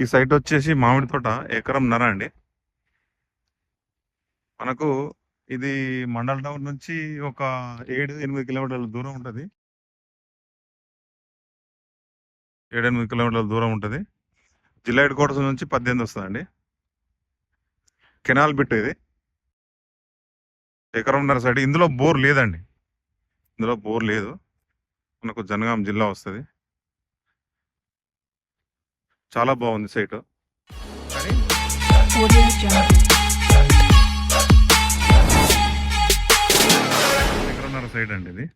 ఈ సైట్ వచ్చేసి మామిడి తోట ఎకరం నర అండి. మనకు ఇది మండల్ టౌన్ నుంచి ఒక ఏడు ఎనిమిది కిలోమీటర్ల దూరం ఉంటుంది. ఏడు ఎనిమిది కిలోమీటర్ల దూరం ఉంటుంది. జిల్లా హెడ్ క్వార్టర్స్ నుంచి పద్దెనిమిది వస్తుందండి. కెనాల్ బిట్ ఇది. ఎకరంన్నర సైడ్. ఇందులో బోర్ లేదండి. ఇందులో బోర్ లేదు. మనకు జనగాం జిల్లా వస్తుంది. చాలా బాగుంది సైట్. ఎకరన్నర సైడ్ అండి ఇది?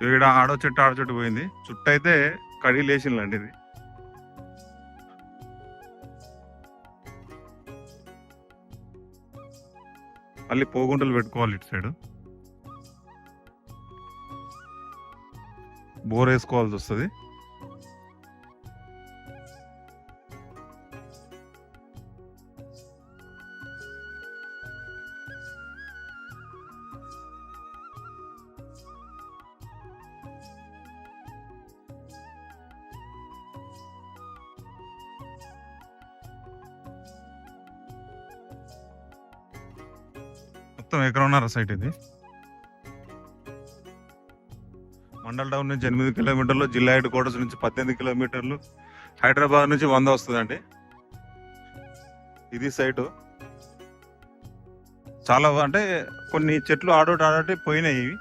ఇక్కడ ఆడో చెట్టు ఆడో చెట్టు పోయింది. చుట్టూ అయితే కడి లేచిందండి ఇది. మళ్ళీ పోగుంటలు పెట్టుకోవాలి ఇటు సైడ్. బోర్ వేసుకోవాల్సి వస్తుంది. మొత్తం ఎకరన్నర సైట్ ఇది. మండల్ టౌన్ నుంచి ఎనిమిది కిలోమీటర్లు జిల్లా హెడ్ క్వార్టర్స్ నుంచి పద్దెనిమిది కిలోమీటర్లు హైదరాబాద్ నుంచి వంద వస్తుందండి. ఇది సైటు చాలా అంటే కొన్ని చెట్లు ఆడోటి ఆడోటి పోయినాయి ఇవి.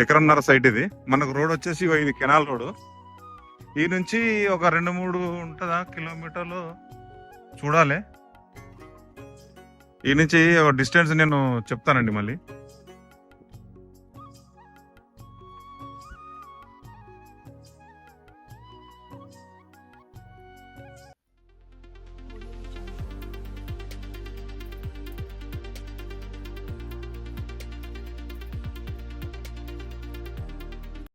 ఎకరన్నర సైట్ ఇది. మనకు రోడ్ వచ్చేసి ఇది కెనాల్ రోడ్. ఈ నుంచి ఒక రెండు మూడు ఉంటుందా కిలోమీటర్లు? చూడాలి. ఈ నుంచి ఒక డిస్టెన్స్ నేను చెప్తానండి మళ్ళీ.